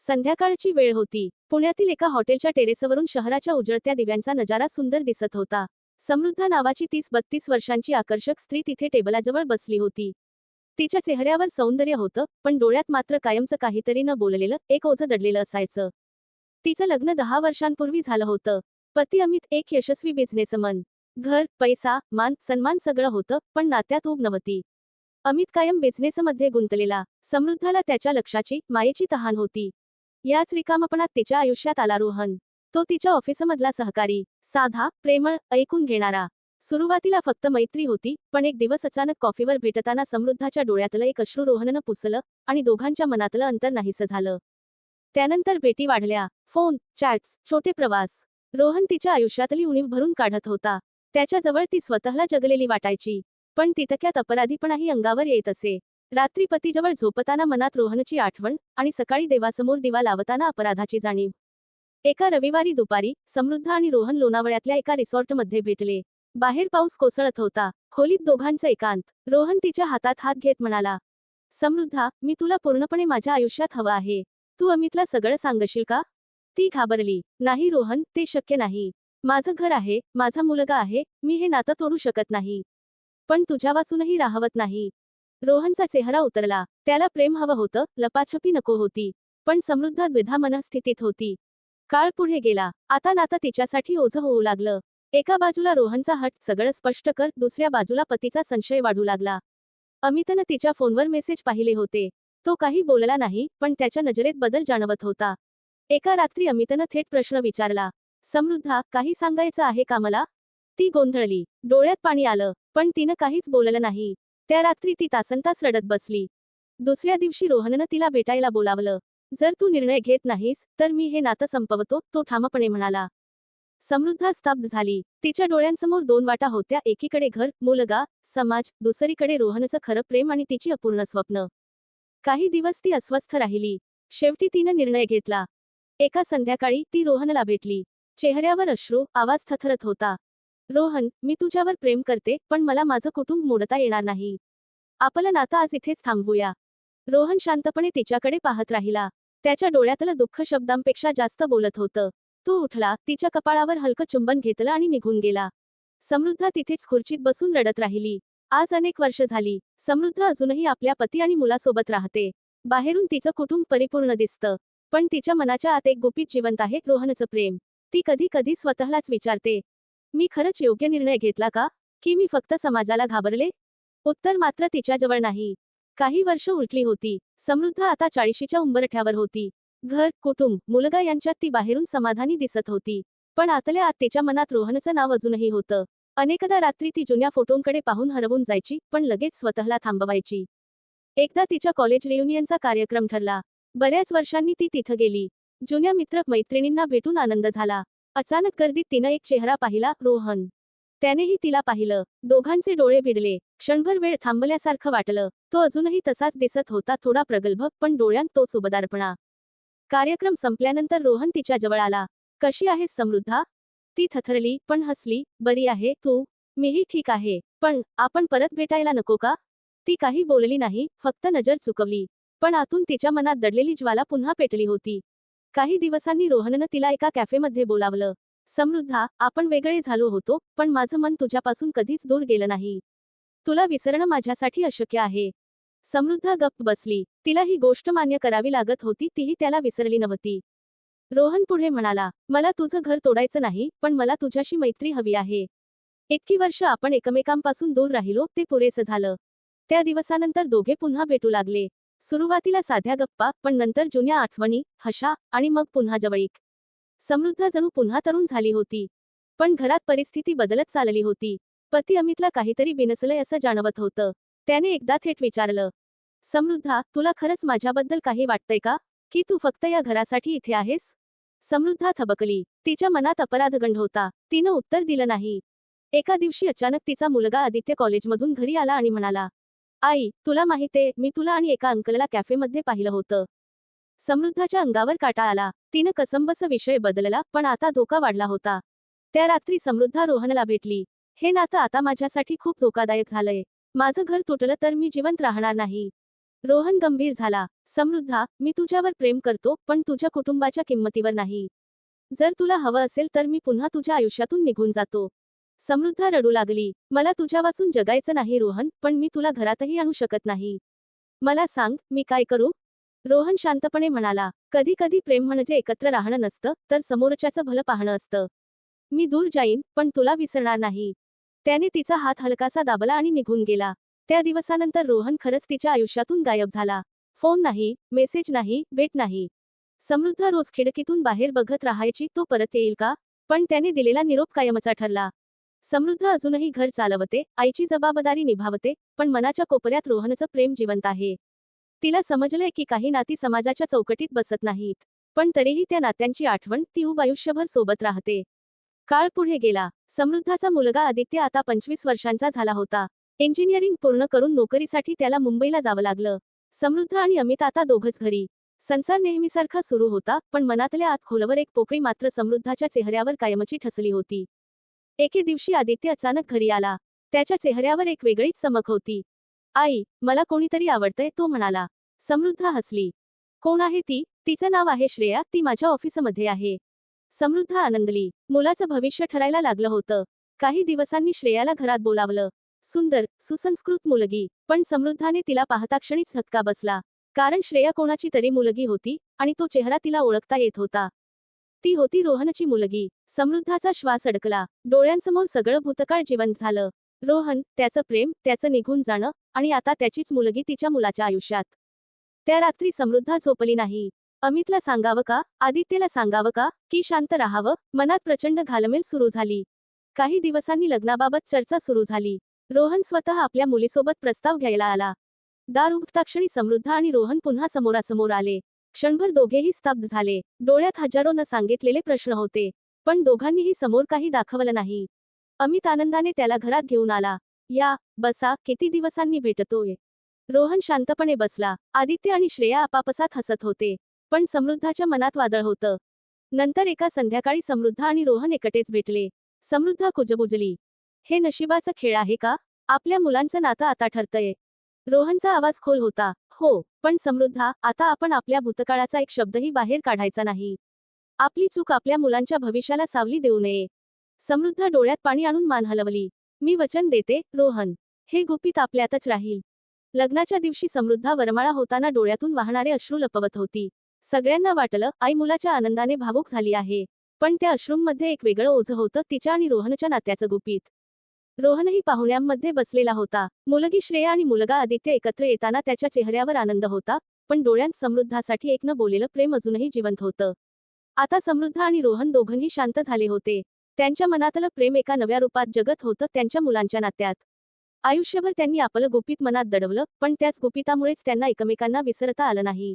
संध्याकाळची वेळ होती. पुण्यातील एका हॉटेलच्या टेरेसवरून शहराच्या उजळत्या दिव्यांचा नजारा सुंदर दिसत होता. समृद्धा नावाची तीस बत्तीस वर्षांची आकर्षक स्त्री तिथे टेबलाजवळ बसली होती. तिच्या चेहऱ्यावर सौंदर्य होतं पण डोळ्यात मात्र कायमचं काहीतरी न बोललेलं एक ओझं दडलेलं असायचं. तिचं लग्न दहा वर्षांपूर्वी झालं होतं. पती अमित एक यशस्वी बिझनेसमन. घर पैसा मान सन्मान सगळं होतं पण नात्यात ऊब नव्हती. अमित कायम बिझनेसमध्ये गुंतलेला. समृद्धाला त्याच्या लक्षाची मायेची तहान होती. याच रिकामपणात तिच्या आयुष्यात आला रोहन. तो तिच्या ऑफिसमधला सहकारी साधा प्रेमळ ऐकून घेणारा. सुरुवातीला फक्त मैत्री होती पण एक दिवस अचानक कॉफीवर भेटताना समृद्धाच्या डोळ्यातलं एक अश्रू रोहननं पुसलं आणि दोघांच्या मनातलं अंतर नाहीसं झालं. त्यानंतर भेटी वाढल्या. फोन चॅट्स छोटे प्रवास. रोहन तिच्या आयुष्यातली उणीव भरून काढत होता. त्याच्याजवळ ती स्वतःला जगलेली वाटायची. पण तितक्यात अपराधीपणाही अंगावर येत असे. रात्री पतीजवळ झोपताना मनात रोहनची आठवण आणि सकाळी देवासमोर दिवा लावताना अपराधाची जाणीव. एका रविवारी दुपारी समृद्ध आणि रोहन लोणावळ्यातल्या एका रिसॉर्टमध्ये भेटले. बाहेर पाऊस कोसळत होता. खोलीत दोघांचं एकांत. रोहन तिच्या हातात हात घेत म्हणाला समृद्धा मी तुला पूर्णपणे माझ्या आयुष्यात हवं आहे. तू अमितला सगळं सांगशील का? ती घाबरली. नाही रोहन ते शक्य नाही. माझं घर आहे माझा मुलगा आहे मी हे नातं तोडू शकत नाही. पण तुझ्या वाचूनही राहवत नाही. रोहनचा चेहरा उतरला. त्याला प्रेम हवं होतं लपाछपी नको होती पण समृद्ध द्विधा मनस्थितीत होती. काळ पुढे गेला. आता नातं तिच्यासाठी ओझं होऊ लागलं. एका बाजूला रोहनचा हट सगळं स्पष्ट कर दुसऱ्या बाजूला पतीचा संशय वाढू लागला. अमितनं तिच्या फोनवर मेसेज पाहिले होते. तो काही बोलला नाही पण त्याच्या नजरेत बदल जाणवत होता. एका रात्री अमितनं थेट प्रश्न विचारला. समृद्धा काही सांगायचं आहे का मला? ती गोंधळली. डोळ्यात पाणी आलं पण तिनं काहीच बोललं नाही. त्या रात्री ती तासनतास रडत बसली. दुसऱ्या दिवशी रोहननं तिला भेटायला बोलावलं. जर तू निर्णय घेत नाहीस तर मी हे नातं संपवतो तो ठामपणे म्हणाला. समृद्धा स्तब्ध झाली. तिच्या डोळ्यांसमोर दोन वाटा होत्या एकीकडे घर मुलगा समाज दुसरीकडे रोहनचं खरं प्रेम आणि तिची अपूर्ण स्वप्न. काही दिवस ती अस्वस्थ राहिली. शेवटी तिनं निर्णय घेतला. एका संध्याकाळी ती रोहनला भेटली. चेहऱ्यावर अश्रू आवाज थथरत होता. रोहन मी तुझ्यावर प्रेम करते पण मला माझं कुटुंब मोडता येणार नाही. आपलं नातं आज इथेच थांबवूया. रोहन शांतपणे तिच्याकडे पाहत राहिला. त्याच्या डोळ्यातलं दुःख शब्दांपेक्षा जास्त बोलत होतं. तो उठला तिच्या कपाळावर हलकं चुंबन घेतलं आणि निघून गेला. समृद्धा तिथेच खुर्चीत बसून रडत राहिली. आज अनेक वर्ष झाली. समृद्ध अजूनही आपल्या पती आणि मुलासोबत राहते. बाहेरून तिचं कुटुंब परिपूर्ण दिसतं. पण तिच्या मनाच्या आत एक गुपित जिवंत आहे रोहनचं प्रेम. ती कधी कधी स्वतःलाच विचारते मी खरंच योग्य निर्णय घेतला का? की मी फक्त समाजाला घाबरले? उत्तर मात्र तिच्याजवळ नाही. काही वर्ष उलटली होती. समृद्ध आता चाळीशीच्या उंबरठ्यावर होती. घर कुटुंब मुलगा यांच्यात ती बाहेरून समाधानी दिसत होती. पण आतल्या आत तिच्या मनात रोहनचं नाव अजूनही होतं. अनेकदा रात्री ती जुन्या फोटोंकडे पाहून हरवून जायची पण लगेच स्वतःला थांबवायची. एकदा तिच्या कॉलेज रियुनियनचा कार्यक्रम ठरला. बऱ्याच वर्षांनी ती तिथं गेली. जुन्या मित्र मैत्रिणींना भेटून आनंद झाला. अचानक गर्दीत तिनं एक चेहरा पाहिला रोहन. त्यानेही तिला पाहिलं. दोघांचे डोळे भिडले. क्षणभर वेळ थांबल्यासारखं वाटलं. तो अजूनही तसाच दिसत होता थोडा प्रगल्भ पण डोळ्यांत तोच उबदारपणा. कार्यक्रम संपल्यानंतर रोहन तिच्या जवळ आला. कशी आहेस समृद्धा? ती थथरली पण हसली. बरी आहे तू? मीही ठीक आहे. पण आपण परत भेटायला नको का? ती काही बोलली नाही फक्त नजर चुकवली. पण आतून तिच्या मनात दडलेली ज्वाला पुन्हा पेटली होती. काही दिवसांनी रोहननं तिला एका कॅफेमध्ये बोलावलं. समृद्धा आपण वेगळे झालो होतो पण माझं मन तुझ्यापासून कधीच दूर गेलं नाही. तुला विसरणं माझ्यासाठी अशक्य आहे. समृद्धा गप्प बसली. तिला ही गोष्ट मान्य करावी लागत होती तीही त्याला विसरली नव्हती. रोहन पुढे म्हणाला मला तुझं घर तोडायचं नाही पण मला तुझ्याशी मैत्री हवी आहे. इतकी वर्ष आपण एकमेकांपासून दूर राहिलो ते पुरेसं झालं. त्या दिवसानंतर दोघे पुन्हा भेटू लागले. सुरुवातीला साध्या गप्पा पण नंतर जुन्या आठवणी हशा आणि मग पुन्हा जवळीक. समृद्ध जणू पुन्हा तरुण झाली होती. पण घरात परिस्थिती बदलत चालली होती. पती अमितला काहीतरी बिनसलंय असं जाणवत होतं. त्याने एकदा थेट विचारलं समृद्धा तुला खरंच माझ्याबद्दल काही वाटतंय का? की तू फक्त या घरासाठी इथे आहेस? समृद्धा थबकली. तिच्या मनात अपराधगंड होता. तिनं उत्तर दिलं नाही. एका दिवशी अचानक तिचा मुलगा आदित्य कॉलेजमधून घरी आला आणि म्हणाला आई तुला माहितीये मी तुला आणि एका अंकलला कॅफेमध्ये पाहिलं होतं. समृद्धाच्या अंगावर काटा आला. तिनं कसंबस विषय बदलला पण आता धोका वाढला होता. त्या रात्री समृद्धा रोहनला भेटली. हे नातं आता माझ्यासाठी खूप धोकादायक झालंय. माझं घर तुटलं तर मी जिवंत राहणार नाही. रोहन गंभीर झाला. समृद्धा मी तुझ्यावर प्रेम करतो पण तुझ्या कुटुंबाच्या किंमतीवर नाही. जर तुला हवं असेल तर मी पुन्हा तुझ्या आयुष्यातून निघून जातो. समृद्धा रडू लागली. मला तुझ्या वाचून जगायचं नाही रोहन पण मी तुला घरातही आणू शकत नाही. मला सांग मी काय करू? रोहन शांतपणे म्हणाला कधी कधी प्रेम म्हणजे एकत्र राहणं नसतं तर समोरच्याचं भलं पाहणं असतं. मी दूर जाईन पण तुला विसरणार नाही. त्याने तिचा हात हलकासा दाबला आणि निघून गेला. त्या दिवसानंतर रोहन खरंच तिच्या आयुष्यातून गायब झाला. फोन नाही मेसेज नाही भेट नाही. समृद्ध रोज खिडकीतून बाहेर बघत राहायची तो परत येईल का? पण त्याने दिलेला निरोप कायमचा ठरला. समृद्ध अजूनही घर चालवते आईची जबाबदारी निभावते पण मनाच्या कोपऱ्यात रोहनचं प्रेम जिवंत आहे. तिला समजलंय की काही नाती समाजाच्या चौकटीत बसत नाहीत पण तरीही त्या नात्यांची आठवण ती उब आयुष्यभर सोबत राहते. काळ पुढे गेला समृद्धाचा मुलगा आदित्य आता पंचवीस वर्षांचा झाला होता. इंजिनिअरिंग पूर्ण करून नोकरीसाठी त्याला मुंबईला जावं लागलं. समृद्ध आणि अमित आता दोघंच घरी. संसार नेहमीसारखा सुरू होता पण मनातल्या आत खोलवर एक पोकळी मात्र समृद्धाच्या चेहऱ्यावर कायमची ठसली होती. एके दिवशी आदित्य अचानक घरी आला. त्याच्या चेहऱ्यावर एक वेगळीच चमक होती. आई मला कोणीतरी आवडतंय तो म्हणाला. समृद्ध हसली. कोण आहे ती? तिचं नाव आहे श्रेया ती माझ्या ऑफिसमध्ये आहे. समृद्ध आनंदली. मुलाचं भविष्य ठरायला लागलं होतं. काही दिवसांनी श्रेयाला घरात बोलावलं. सुंदर सुसंस्कृत मुलगी. पण समृद्धाने तिला पाहता क्षणीच धक्का बसला. कारण श्रेया कोणाची तरी मुलगी होती आणि तो चेहरा तिला ओळखता येत होता. ती होती रोहनची मुलगी. समृद्धाचा श्वास अडकला. डोळ्यांसमोर सगळं भूतकाळ जिवंत झालं. रोहन त्याचं प्रेम त्याचं निघून जाणं आणि आता त्याचीच मुलगी तिच्या मुलाच्या आयुष्यात. त्या रात्री समृद्धा झोपली नाही. अमितला सांगावं का? आदित्यला सांगावं का? की शांत राहावं? मनात प्रचंड घालमेल सुरू झाली. काही दिवसांनी लग्नाबाबत चर्चा सुरू झाली. रोहन स्वतः आपल्या मुलीसोबत प्रस्ताव घ्यायला आला. दार उघडता समृद्धा समृद्ध आणि रोहन पुन्हा समोरासमोर आले. क्षणभर दोघेही स्तब्ध झाले. डोळ्यात हजारो न सांगितलेले प्रश्न होते. पण दोघांनीही समोर काही दाखवलं नाही. अमित आनंदाने त्याला घरात घेऊन आला. या बसा किती दिवसांनी भेटतोय. रोहन शांतपणे बसला. आदित्य आणि श्रेया आपापसात हसत होते. पण समृद्धाच्या मनात वादळ होतं. नंतर एका संध्याकाळी समृद्ध आणि रोहन एकटेच भेटले. समृद्धा कुजबुजली. हे नशिबाचा खेळ आहे का? आपल्या मुलांचं नातं आता ठरतंय. रोहनचा आवाज खोल होता. हो पण समृद्धा आता आपण आपल्या भूतकाळाचा एक शब्दही बाहेर काढायचा नाही. आपली चूक आपल्या मुलांच्या भविष्याला सावली देऊ नये. समृद्ध डोळ्यात पाणी आणून मान हलवली. मी वचन देते रोहन. हे गुपित आपल्यातच राहील. लग्नाच्या दिवशी समृद्धा वरमाळा होताना डोळ्यातून वाहणारे अश्रू लपवत होती. सगळ्यांना वाटलं आई मुलाच्या आनंदाने भावूक झाली आहे. पण त्या अश्रूंमध्ये एक वेगळं ओझं होतं तिच्या आणि रोहनच्या नात्याचं गुपित. रोहनही पाहुण्यांमध्ये बसलेला होता. मुलगी श्रेया आणि मुलगा आदित्य एकत्र येताना त्याच्या चेहऱ्यावर आनंद होता पण डोळ्यांत समृद्धासाठी एकनं बोलेलं प्रेम अजूनही जिवंत होतं. आता समृद्ध आणि रोहन दोघंही शांत झाले होते. त्यांच्या मनातलं प्रेम एका नव्या रूपात जगत होतं त्यांच्या मुलांच्या नात्यात. आयुष्यभर त्यांनी आपलं गुपित मनात दडवलं पण त्याच गुपितामुळेच त्यांना एकमेकांना विसरता आलं नाही.